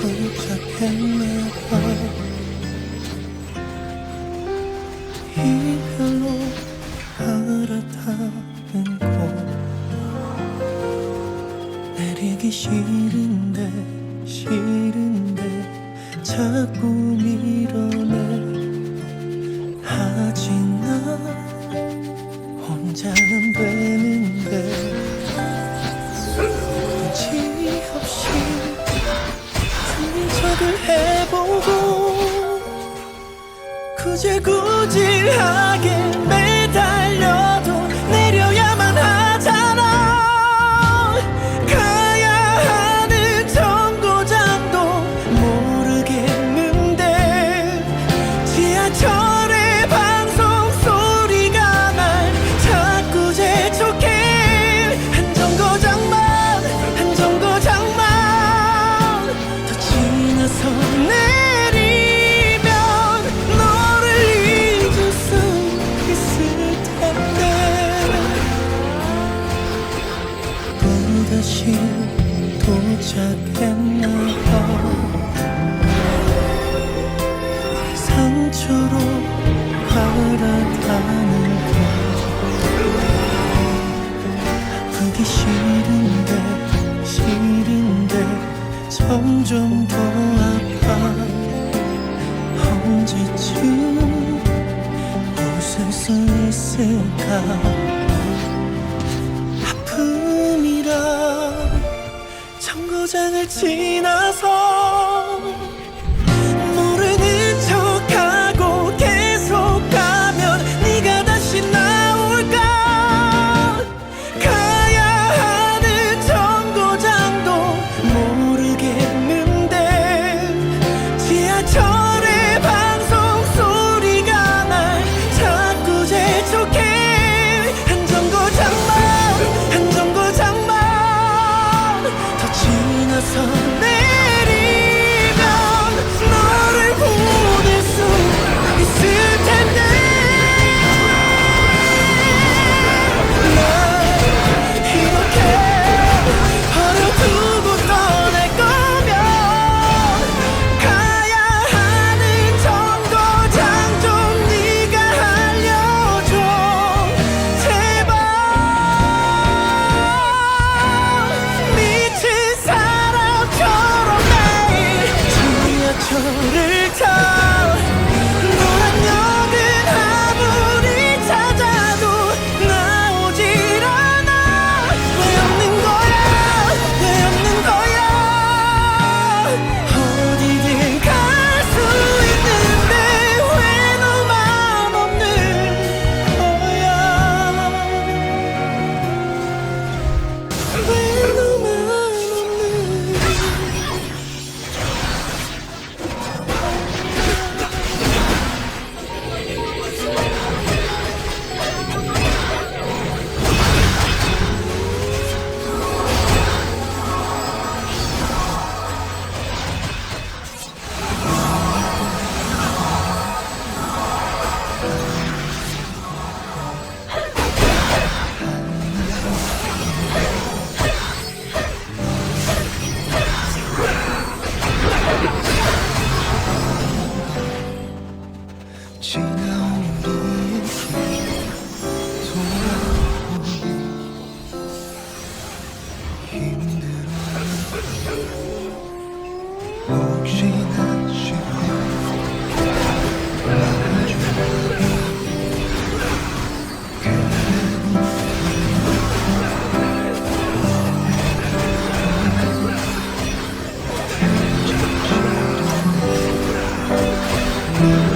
도착했나봐 이별로 갈아타는 곳. 내리기 싫은데 싫은데 자꾸 밀어내. 하지만 혼자는 되는 제구질하게 다시 도착했나봐. 상처로 갈아타는 걸 그게 싫은데 싫은데 점점 더 아파. 언제쯤 웃을 수 있을까? 소장을 지나서 谁拿我的眼睛做了我的眼睛的？不知那些话哪？